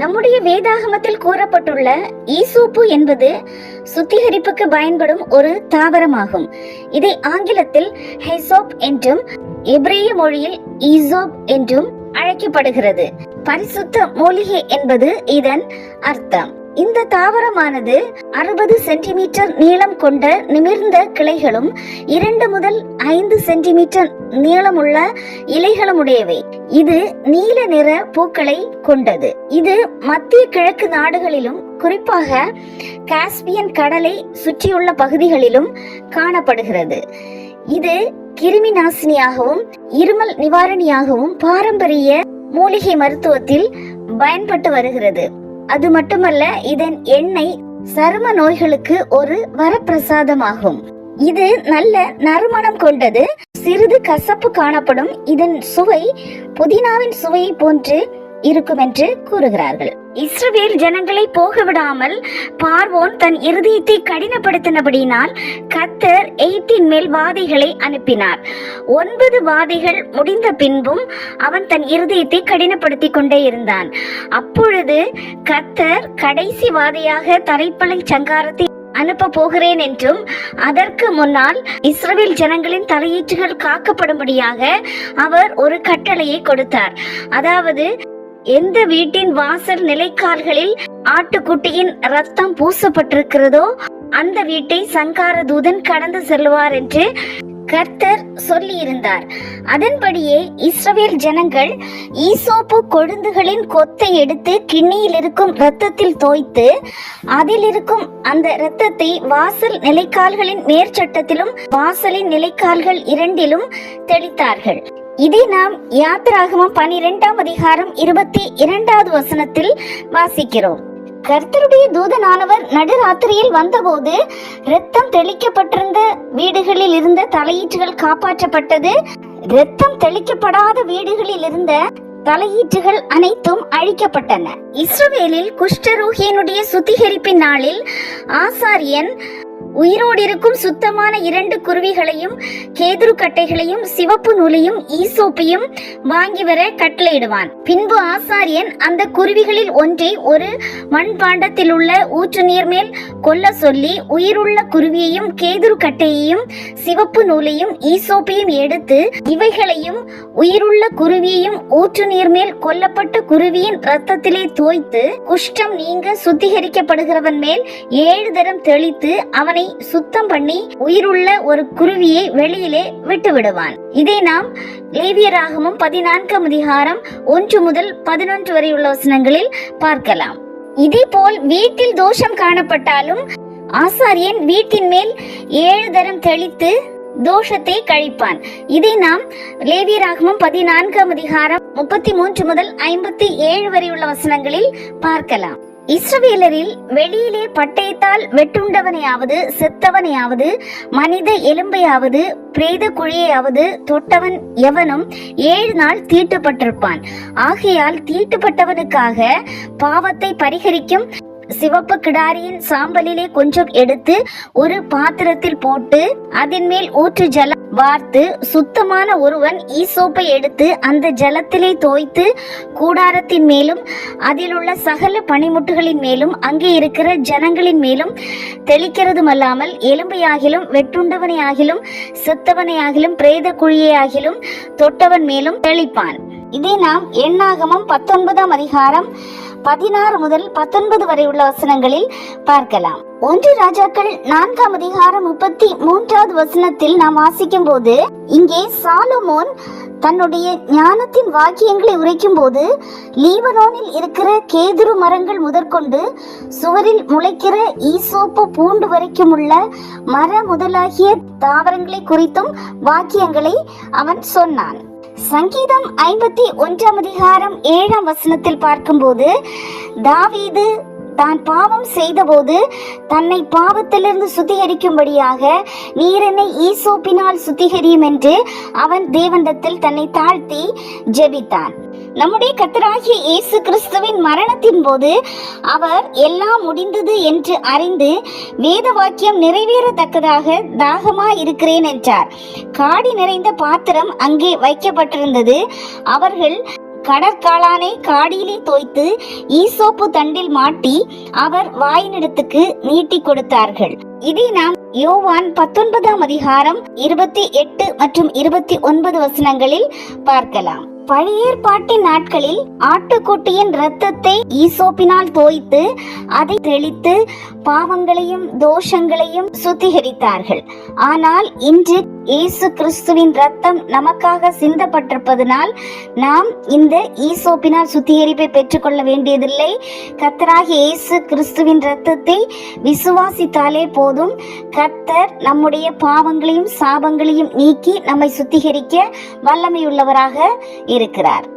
நம்முடைய வேதாகமத்தில் கூறப்பட்டுள்ள ஈசோப்பு என்பது சுத்திகரிப்புக்கு பயன்படும் ஒரு தாவரமாகும். இதை ஆங்கிலத்தில் ஹெசோப் என்றும் எப்ரேய மொழியில் ஈசோப் என்றும் அழைக்கப்படுகிறது. பரிசுத்த மூலிகை என்பது இதன் அர்த்தம். இந்த தாவரமானது அறுபது சென்டிமீட்டர் நீளம் கொண்ட நிமிர்ந்த கிளைகளும் இரண்டு முதல் ஐந்து சென்டிமீட்டர் நீளமுள்ள இலைகளும் உடையவை இது நீல நிற பூக்களை கொண்டது. இது மத்திய கிழக்கு நாடுகளிலும் குறிப்பாக காஸ்பியன் கடலை சுற்றியுள்ள பகுதிகளிலும் காணப்படுகிறது. இது கிருமி நாசினியாகவும் இருமல் நிவாரணியாகவும் பாரம்பரிய மூலிகை மருத்துவத்தில் பயன்பட்டு வருகிறது. அது மட்டுமல்ல இதன் எண்ணெய் சரும நோய்களுக்கு ஒரு வரப்பிரசாதமாகும். இது நல்ல நறுமணம் கொண்டது சிறிது கசப்பு காணப்படும். இதன் சுவை புதினாவின் சுவையை போன்று இருக்கும் என்று கூறுகிறார்கள். இஸ்ரவேல் ஜனங்களை போக விடாமல் பார்வோன் தன் இருதயத்தை கடினப்படுத்தினபடியினால் கத்தர் எய்த்தின் மேல் வாதைகளை அனுப்பினார். ஒன்பது வாதைகள் முடிந்த பின்பும் அவன் தன் இருதயத்தை கடினப்படுத்திக் கொண்டே இருந்தான். அப்பொழுது கத்தர் கடைசி வாதையாக தரைப்பலை சங்காரத்தை அனுப்ப போகிறேன் என்றும் அதற்கு முன்னால் இஸ்ரவேல் ஜனங்களின் தலையீற்றுகள் காக்கப்படும்படியாக அவர் ஒரு கட்டளையை கொடுத்தார். அதாவது எந்த வீட்டின் வாசல் நிலைக்கால்களில் ஆட்டுக்குட்டியின் ரத்தம் பூசப்பட்டிருக்கிறதோ அந்த வீட்டை சங்கார தூதன் கடந்து செல்வார் என்று கர்த்தர் சொல்லியிருந்தார். அதன்படியே இஸ்ரவேல் ஜனங்கள் ஈசோப்பு கொழுந்துகளின் கொத்தை எடுத்து கிண்ணியில் இருக்கும் இரத்தத்தில் தோய்த்து அதில் இருக்கும் அந்த இரத்தத்தை வாசல் நிலைக்கால்களின் மேற்சட்டத்திலும் வாசலின் நிலைக்கால்கள் இரண்டிலும் தெளித்தார்கள். இதை நாம் யாத்திராகமம் பனிரெண்டாம் அதிகாரம் இருபத்தி இரண்டாவது வசனத்தில் வாசிக்கிறோம். கர்த்தருடைய தூதனானவர் நடுராத்திரியில் வந்தபோது இரத்தம் தெளிக்கப்பட்டிருந்த வீடுகளில் இருந்த தலையீற்றுகள் காப்பாற்றப்பட்டது. இரத்தம் தெளிக்கப்படாத வீடுகளில் இருந்த தலையீற்றுகள் அனைத்தும் அழிக்கப்பட்டன. இஸ்ரவேலில் குஷ்டரோகியனுடைய சுத்திகரிப்பின் நாளில் ஆசாரியன் உயிரோடு இருக்கும் சுத்தமான இரண்டு குருவிகளையும் கேதுரு கட்டைகளையும் சிவப்பு நூலையும் ஈசோப்பையும் வாங்கி வர கட்டளையிடுவான். பின்பு ஆசாரியன் அந்த குருவிகளில் ஒன்றை ஒரு மண்பாண்டத்தில் உள்ள ஊற்று நீர் மேல் கொல்ல சொல்லி உயிருள்ள குருவியையும் கேதுரு கட்டையையும் சிவப்பு நூலையும் ஈசோப்பையும் எடுத்து இவைகளையும் உயிருள்ள குருவியையும் ஊற்று நீர் மேல் கொல்லப்பட்ட குருவியின் ரத்தத்திலே தோய்த்து குஷ்டம் நீங்க சுத்திகரிக்கப்படுகிறவன் மேல் ஏழு தரம் தெளித்து அவனை சுத்தம் பண்ணி உயிருள்ள ஒரு குருவியை வெளியிலே விட்டு விடுவான் இதை நாம் லேவியராகமும் பதினான்காம் அதிகாரம் ஒன்று முதல் பதினொன்று வரை உள்ள வசனங்களில் பார்க்கலாம். இதே போல் வீட்டில் தோஷம் காணப்பட்டாலும் ஆசாரியன் வீட்டின் மேல் ஏழு தரம் தெளித்து தோஷத்தை கழிப்பான். இதை நாம் லேவியராகமம் பதினான்காம் அதிகாரம் முப்பத்தி மூன்று முதல் ஐம்பத்தி ஏழு வரை உள்ள வசனங்களில் பார்க்கலாம். இஸ்ரவேலரில் வெளியிலே பட்டயத்தால் வெட்டுண்டவனையாவது செத்தவனையாவது மனித எலும்பையாவது பிரேத குழியையாவது தொட்டவன் எவனும் ஏழு நாள் தீட்டுப்பட்டிருப்பான். ஆகையால் தீட்டுப்பட்டவனுக்காக பாவத்தை பரிகரிக்கும் சிவப்பு கிடாரியின் சாம்பலிலே கொஞ்சம் எடுத்து ஒரு பாத்திரத்தில் போட்டு அதன் மேல் ஊற்று ஜலம் வார்த்து சுத்தமான ஒருவன் ஈசோப்பை எடுத்து அந்த ஜலத்திலே தோய்த்து கூடாரத்தின் மேலும் அதில் உள்ள சகல பனிமுட்டுகளின் மேலும் அங்கே இருக்கிற ஜனங்களின் மேலும் தெளிக்கிறதும் அல்லாமல் எலும்பையாகிலும் வெட்டுண்டவனையாகிலும் செத்தவனையாகிலும் பிரேத குழியையாகிலும் தொட்டவன் மேலும் தெளிப்பான். இதை நாம் எண்ணாகமம் பத்தொன்பதாம் அதிகாரம் பதினாறு முதல் பத்தொன்பது வரை உள்ள வசனங்களில் பார்க்கலாம். ஒன்று ராஜாக்கள் நான்காம் அதிகாரம் முப்பத்தி மூன்றாவது வசனத்தில் நாம் வாசிக்கும் போது இங்கே சாலமோன் தன்னுடைய ஞானத்தின் வாக்கியங்களை உரைக்கும் போது லீபனோனில் இருக்கிற கேதுரு மரங்கள் முதற்கொண்டு சுவரில் முளைக்கிற ஈசோப்பு பூண்டு வரைக்கும் உள்ள மர முதலாகிய தாவரங்களை குறித்தும் வாக்கியங்களை அவன் சொன்னான். சங்கீதம் ஐம்பத்தி ஒன்றாம் அதிகாரம் ஏழாம் வசனத்தில் பார்க்கும்போது தாவீது தான் பாவம் செய்தபோது தன்னை பாவத்திலிருந்து சுத்திகரிக்கும்படியாக நீர் என்னை ஈசோப்பினால் சுத்திகரியும் என்று அவன் தேவனிடத்தில் தன்னை தாழ்த்தி ஜெபித்தான். நம்முடைய கத்தராகிய இயேசு கிறிஸ்துவின் மரணத்தின் போது அவர் எல்லாம் முடிந்தது என்று அறிந்து வேத வாக்கியம் நிறைவேறத்தக்கதாக தாகமா இருக்கிறேன் என்றார். காடி நிறைந்த பாத்திரம் அங்கே வைக்கப்பட்டிருந்தது. அவர்கள் கடற்காளானை காடியிலே தோய்த்து ஈசோப்பு தண்டில் மாட்டி அவர் வாயினிடத்துக்கு நீட்டி கொடுத்தார்கள். இதை நாம் யோவான் பத்தொன்பதாம் அதிகாரம் இருபத்தி எட்டு மற்றும் இருபத்தி ஒன்பது வசனங்களில் பார்க்கலாம். பழைய ஏற்பாட்டின் நாட்களில் ஆட்டுக்குட்டியின் இரத்தத்தை ஈசோப்பினால் தோய்த்து அதை தெளித்து பாவங்களையும் தோஷங்களையும் சுத்திகரித்தார்கள். ஆனால் இன்று இயேசு கிறிஸ்துவின் ரத்தம் நமக்காக சிந்தப்பட்டிருப்பதனால் நாம் இந்த ஈசோப்பினால் சுத்திகரிப்பை பெற்றுக்கொள்ள வேண்டியதில்லை. கத்தராகி இயேசு கிறிஸ்துவின் ரத்தத்தை விசுவாசித்தாலே போதும். கத்தர் நம்முடைய பாவங்களையும் சாபங்களையும் நீக்கி நம்மை சுத்திகரிக்க வல்லமையுள்ளவராக இருக்கிறார்.